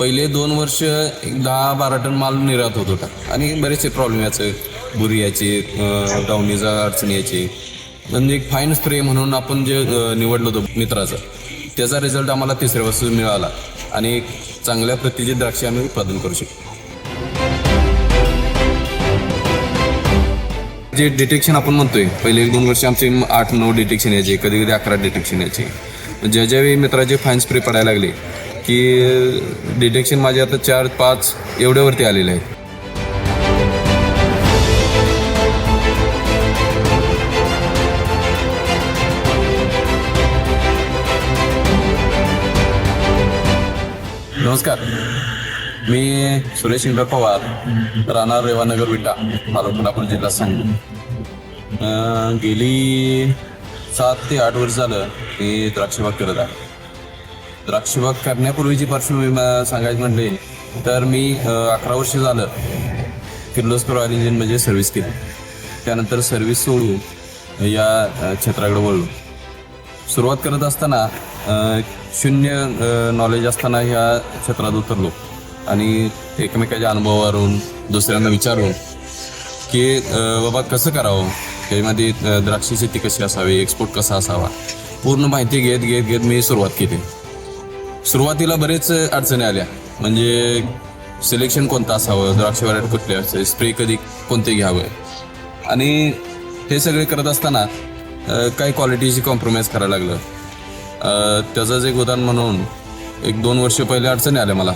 पहिले दोन वर्ष एक दहा बारा टन माल निर्यात होत होता. आणि बरेचसे प्रॉब्लेम याचे बुरी याचे अं, डावणीचा अडचणी याचे. म्हणजे एक फाईन स्प्रे म्हणून आपण जे निवडलं होतं मित्राचं त्याचा रिझल्ट आम्हाला तिसऱ्या वर्षी मिळाला. आणि एक चांगल्या प्रतीचे द्राक्षे आम्ही उत्पादन करू शकतो जे डिटेक्शन आपण म्हणतोय पहिले एक दोन वर्ष आमचे आठ नऊ डिटेक्शन यायचे कधी कधी अकरा डिटेक्शन यायचे. ज्या ज्यावेळी मित्राचे फाईन स्प्रे पडायला लागले की डिटेक्शन माझे आता चार पाच एवढ्यावरती आलेले आहेत. नमस्कार. मी सुरेश इंद्र पवार राहणार रेवानगर विटा तालुका जिल्हा सांगली गेली सात ते आठ वर्ष झालं मी द्राक्षबाग करत आहे. द्राक्षबाग करण्यापूर्वीची पार्श्वभूमी सांगायचं सांगायची म्हणले तर मी अकरा वर्ष झालं किर्लोस्कर ऑइल इंजिन म्हणजे सर्व्हिस केली. त्यानंतर सर्व्हिस सोडून या क्षेत्राकडे वळलो. सुरुवात करत असताना शून्य नॉलेज असताना ह्या क्षेत्रात उतरलो आणि एकमेकाच्या अनुभवावरून दुसऱ्यांना विचारून की बाबा कसं करावं? त्याच्यामध्ये द्राक्ष शेती कशी असावी एक्सपोर्ट कसा असावा पूर्ण माहिती घेत घेत घेत मी सुरुवात केली. सुरुवातीला बरेच अडचणी आल्या. म्हणजे सिलेक्शन कोणतं असावं द्राक्ष व्हरायटी कुठले असेल स्प्रे कधी कोणते घ्यावं? आणि हे सगळे करत असताना काही क्वालिटीची कॉम्प्रोमाइज करायला लागलं. त्याचंच एक उदाहरण म्हणून एक दोन वर्ष पहिले अडचणी आल्या मला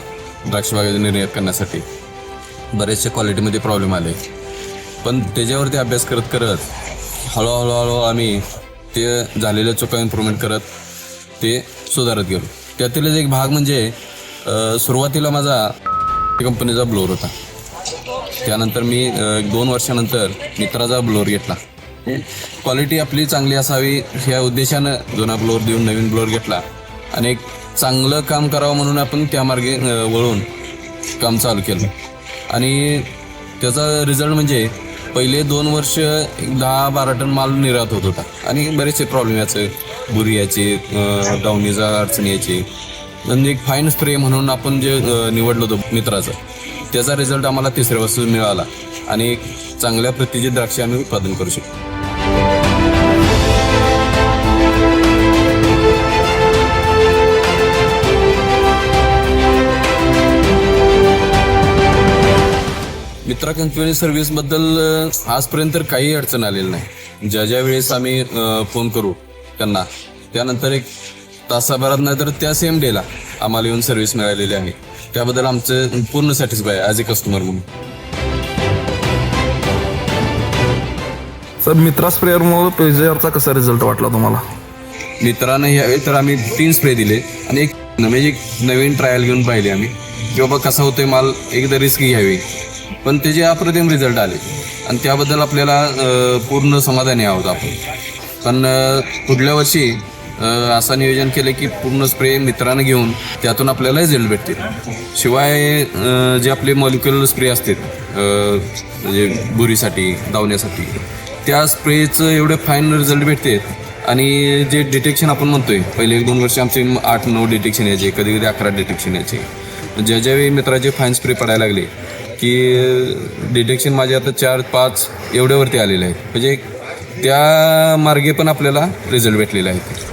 द्राक्ष बागेची निर्यात करण्यासाठी. बरेचशा क्वालिटीमध्ये प्रॉब्लेम आले. पण त्याच्यावरती अभ्यास करत करत हळूहळू हळू आम्ही ते झालेल्या चुका इम्प्रूव्हमेंट करत ते सुधारत गेलो. त्यातीलच एक भाग म्हणजे सुरुवातीला माझा कंपनीचा ब्लोअर होता. त्यानंतर मी दोन वर्षानंतर मित्राचा ब्लोअर घेतला. क्वालिटी आपली चांगली असावी ह्या उद्देशानं जुना ब्लोअर देऊन नवीन ब्लोअर घेतला. आणि एक चांगलं काम करावं म्हणून आपण त्या मार्गे वळून काम चालू केलं. आणि त्याचा रिझल्ट म्हणजे पहिले दोन वर्ष एक दहा बारा टन माल निर्यात होत होता. आणि बरेचसे प्रॉब्लेम याचे बुरी याचे डावणीचा अडचणी याचे. म्हणजे एक फाईन स्प्रे म्हणून आपण जे निवडलो निवडलं होतं मित्राचं त्याचा रिझल्ट आम्हाला तिसऱ्या वर्ष मिळाला. आणि एक चांगल्या प्रतीचे द्राक्षे आम्ही उत्पादन करू शकतो. मित्रा कंपनी सर्व्हिसबद्दल आजपर्यंत तर काही अडचण आलेली नाही. ज्या ज्या वेळेस आम्ही फोन करू त्यांना त्यानंतर एक तासाभरात नाही तर त्या सेम डेला आम्हाला येऊन सर्व्हिस मिळालेली आहे. त्याबद्दल आमचं पूर्ण सॅटिस्फाय ॲज ए कस्टमर म्हणून. सर मित्रा स्प्रेअरमुळे पेजेअरचा कसा रिझल्ट वाटला तुम्हाला? मित्रांनो यावेळी तर आम्ही तीन स्प्रे दिले आणि एक म्हणजे एक नवीन ट्रायल घेऊन पाहिले आम्ही. की बाबा कसा होतोय माल एकदा रिस्क घ्यावी. पण त्याचे अप्रतिम रिझल्ट आले आणि त्याबद्दल आपल्याला पूर्ण समाधानी आहोत आपण. पण पुढल्या वर्षी असं नियोजन केलं की पूर्ण स्प्रे मित्रानं घेऊन त्यातून आपल्याला रिझल्ट भेटतील. शिवाय जे आपले मॉलिक्युलर स्प्रे असतात म्हणजे बुरीसाठी धावण्यासाठी त्या स्प्रेचं एवढे फाईन रिझल्ट भेटते. आणि जे डिटेक्शन आपण म्हणतोय पहिले एक दोन वर्ष आमचे आठ नऊ डिटेक्शन यायचे कधी कधी अकरा डिटेक्शन यायचे. ज्या ज्यावेळी मित्राचे फाईन स्प्रे पडायला लागले की डिटेक्शन माझे आता चार पाच एवढ्यावरती आलेले आहेत. म्हणजे त्या मार्गे पण आपल्याला रिझल्ट भेटलेला आहे.